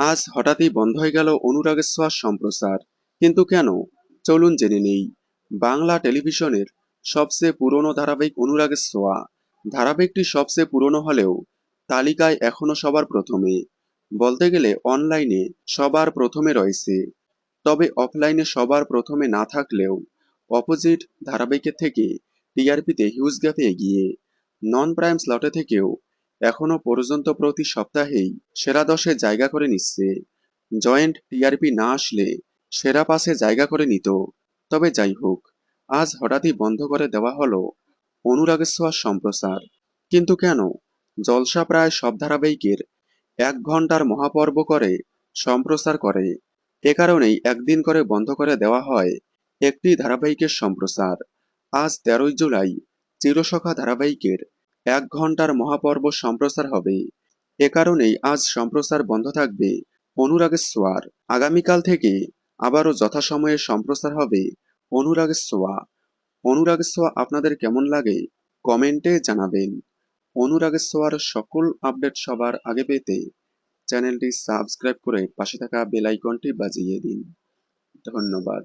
আজ হঠাৎই বন্ধ হয়ে গেল অনুরাগের ছোঁয়ার সম্প্রচার কিন্তু কেন? চলুন জেনে নেই। বাংলা টেলিভিশনের সবচেয়ে পুরনো ধারাবাহিক অনুরাগের ছোঁয়া ধারাবাহিকটি সবচেয়ে পুরনো হলেও তালিকায় এখনও সবার প্রথমে। বলতে গেলে অনলাইনে সবার প্রথমে রয়েছে। তবে অফলাইনে সবার প্রথমে না থাকলেও অপোজিট ধারাবাহিকের থেকে টিআরপিতে হিউজ গ্যাপে এগিয়ে। নন প্রাইম স্লটে থেকেও এখনও পর্যন্ত প্রতি সপ্তাহেই সেরা দশে জায়গা করে নিচ্ছে। জয়েন্ট টিআরপি না আসলে সেরা পাশে জায়গা করে নিত। তবে যাই হোক, আজ হঠাৎই বন্ধ করে দেওয়া হলো অনুরাগের ছোঁয়ার সম্প্রচার কিন্তু কেন? জলসা প্রায় সব ধারাবাহিকের এক ঘণ্টার মহাপর্ব করে সম্প্রচার করে। এ কারণেই একদিন করে বন্ধ করে দেওয়া হয় একটি ধারাবাহিকের সম্প্রচার আজ তেরোই জুলাই চিরসখা ধারাবাহিকের এক ঘণ্টার মহাপর্ব সম্প্রচার হবে। এ কারণেই আজ সম্প্রচার বন্ধ থাকবে। অনুরাগের ছোঁয়ার আগামীকাল থেকে আবারও যথাসময়ে সম্প্রচার হবে অনুরাগের ছোঁয়া আপনাদের কেমন লাগে? কমেন্টে জানাবেন। অনুরাগের ছোঁয়ার সকল আপডেট সবার আগে পেতে চ্যানেলটি সাবস্ক্রাইব করে পাশে থাকা বেল আইকনটি বাজিয়ে দিন। ধন্যবাদ।